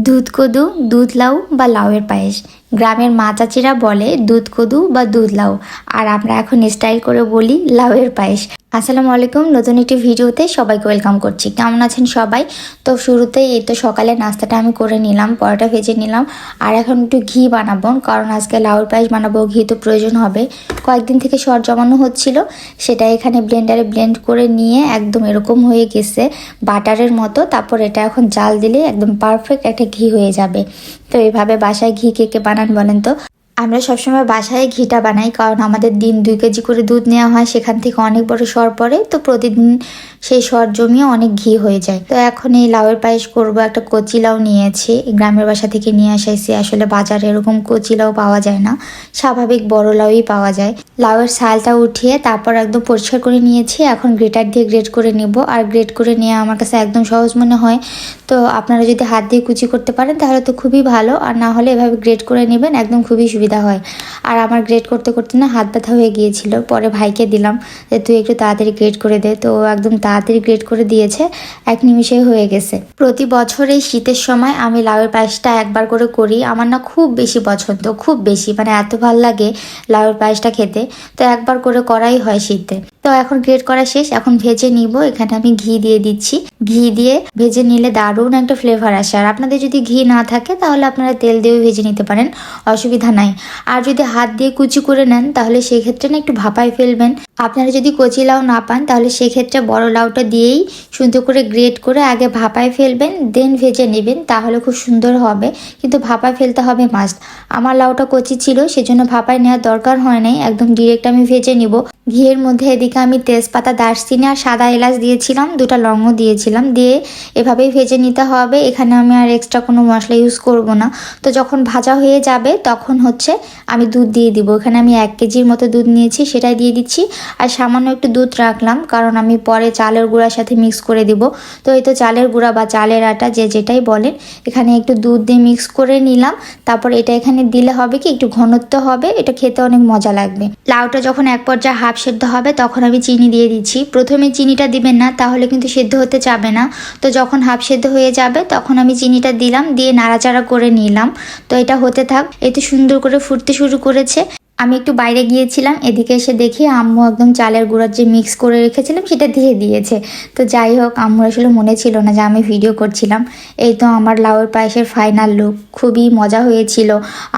দুধ কদু, দুধ লাউ বা লাউয়ের পায়েস। গ্রামের মা চাচিরা বলে, দুধ কদু বা দুধ লাউ। আর আমরা এখন স্টাইল করে বলি লাউয়ের পায়েস। আসসালামু আলাইকুম। নতুন একটি ভিডিওতে সবাইকে ওয়েলকাম করছি। কেমন আছেন সবাই? তো শুরুতেই এই তো সকালে নাস্তাটা আমি করে নিলাম, পরোটা ভেজে নিলাম, আর এখন একটু ঘি বানাবো, কারণ আজকে লাউর পায়েস বানাবো, ঘি তো প্রয়োজন হবে। কয়েকদিন থেকে শর্ট জমানো হচ্ছিল, সেটা এখানে ব্লেন্ডারে ব্লেন্ড করে নিয়ে একদম এরকম হয়ে গেছে, বাটারের মতো। তারপর এটা এখন জাল দিলে একদম পারফেক্ট একটা ঘি হয়ে যাবে। তো এইভাবে বাসায় ঘি কে কে বানান বলেন তো? আমরা সবসময় বাসায় ঘিটা বানাই, কারণ আমাদের দিন দুই কেজি করে দুধ নেওয়া হয়, সেখান থেকে অনেক বড় সর পড়ে, তো প্রতিদিন সেই সর জমিয়ে অনেক ঘি হয়ে যায়। তো এখন এই লাউয়ের পায়েস করব, একটা কচি লাউ নিয়েছি, গ্রামের বাসা থেকে নিয়ে আসাইছি, আসলে বাজারে এরকম কচি লাউ পাওয়া যায় না, স্বাভাবিক বড় লাউই পাওয়া যায়। লাউয়ের ছালটা উঠিয়ে তারপর একদম পরিষ্কার করে নিয়েছি, এখন গ্রেটার দিয়ে গ্রেট করে নেব, আর গ্রেট করে নেওয়া আমার কাছে একদম সহজ মনে হয়। তো আপনারা যদি হাত দিয়ে কুচি করতে পারেন, তাহলে তো খুবই ভালো, আর না হলে এভাবে গ্রেট করে নেবেন, একদম খুবই সুবিধা হয় আর আমার গ্রেড করতে করতে না হাত ব্যথা হয়ে গিয়েছিল। পরে ভাইকে দিলাম যে, তুই একটু তাড়াতাড়ি গ্রেড করে দে। তো একদম তাড়াতাড়ি গ্রেড করে দিয়েছে। এক নিমিষেই হয়ে গেছে। প্রতি বছর এই শীতের সময় আমি লাউয়ের পায়েসটা একবার করে করি। আমার না খুব বেশি পছন্দ, খুব বেশি। মানে এত ভালো লাগে লাউয়ের পায়েসটা খেতে। তো একবার করে করাই হয় শীতে। তো এখন গ্রেড করা শেষ। এখন ভেজে নিব। এখানে আমি ঘি দিয়ে দিচ্ছি। ঘি দিয়ে ভেজে নিলে দারুণ একটা ফ্লেভার আসে। আর আপনাদের যদি ঘি না থাকে, তাহলে আপনারা তেল দিয়েও ভেজে নিতে পারেন। অসুবিধা নাই। আর যদি হাত দিয়ে কুচি করে নেন, তাহলে সেই ক্ষেত্রে না একটু ভাপায় ফেলবেন। আপনারা যদি কচি লাউ না পান, তাহলে সেক্ষেত্রে বড় লাউটা দিয়েই সুন্দর করে গ্রেট করে আগে ভাপায় ফেলবেন দেন ভেজে নেবেন, তাহলে খুব সুন্দর হবে। কিন্তু ভাপায় ফেলতে হবে মাস্ট আমার লাউটা কচি ছিল, সেজন্য ভাপায় নেওয়ার দরকার হয় নাই, একদম ডিরেক্ট আমি ভেজে নিব। ঘিয়ের মধ্যে এদিকে আমি তেজপাতা, দারচিনি আর সাদা এলাচ দিয়েছিলাম, দুটা লঙ্গ দিয়েছিলাম, দিয়ে এভাবেই ভেজে নিতে হবে। এখানে আমি আর এক্সট্রা কোনো মশলা ইউজ করব না। তো যখন ভাজা হয়ে যাবে, তখন হচ্ছে আমি দুধ দিয়ে দিব। এখানে আমি এক কেজির মতো দুধ নিয়েছি, সেটাই দিয়ে দিচ্ছি। আর সামান্য একটু দুধ রাখলাম, কারণ আমি পরে চালের গুঁড়ার সাথে মিক্স করে দিব। তো এই তো চালের গুঁড়া বা চালের আটা, যে যেটাই বলেন, এখানে একটু দুধ দিয়ে মিক্স করে নিলাম। তারপর এটা এখানে দিলে হবে কি, একটু ঘনত্ব হবে, এটা খেতে অনেক মজা লাগবে। লাউটা যখন এক পর্যায়ে হাফ সেদ্ধ হবে, তখন আমি চিনি দিয়ে দিচ্ছি। প্রথমে চিনিটা দিবেন না, তাহলে কিন্তু সেদ্ধ হতে চাবে না। তো যখন হাফ সেদ্ধ হয়ে যাবে, তখন আমি চিনিটা দিলাম, দিয়ে নাড়াচাড়া করে নিলাম। তো এটা হতে থাক। এতে সুন্দর করে ফুটতে শুরু করেছে। আমি একটু বাইরে গিয়েছিলাম, এদিকে এসে দেখি আম্মু একদম চালের গুঁড়ার যে মিক্স করে রেখেছিলাম সেটা দিয়ে দিয়েছে। তো যাই হোক, আম্মুর আসলে মনে ছিল না যে আমি ভিডিও করছিলাম। এই তো আমার লাউয়ের পায়েসের ফাইনাল লুক খুবই মজা হয়েছিল।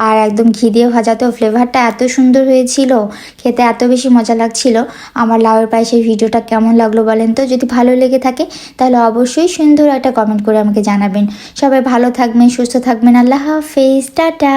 আর একদম ঘি দিয়ে ভাজাতেও ফ্লেভারটা এত সুন্দর হয়েছিল, খেতে এত বেশি মজা লাগছিল। আমার লাউয়ের পায়েসের ভিডিওটা কেমন লাগল বলেন তো? যদি ভালো লেগে থাকে, তাহলে অবশ্যই সুন্দর একটা কমেন্ট করে আমাকে জানাবেন। সবাই ভালো থাকবেন, সুস্থ থাকবেন। আল্লাহ হাফেজ, টাটা।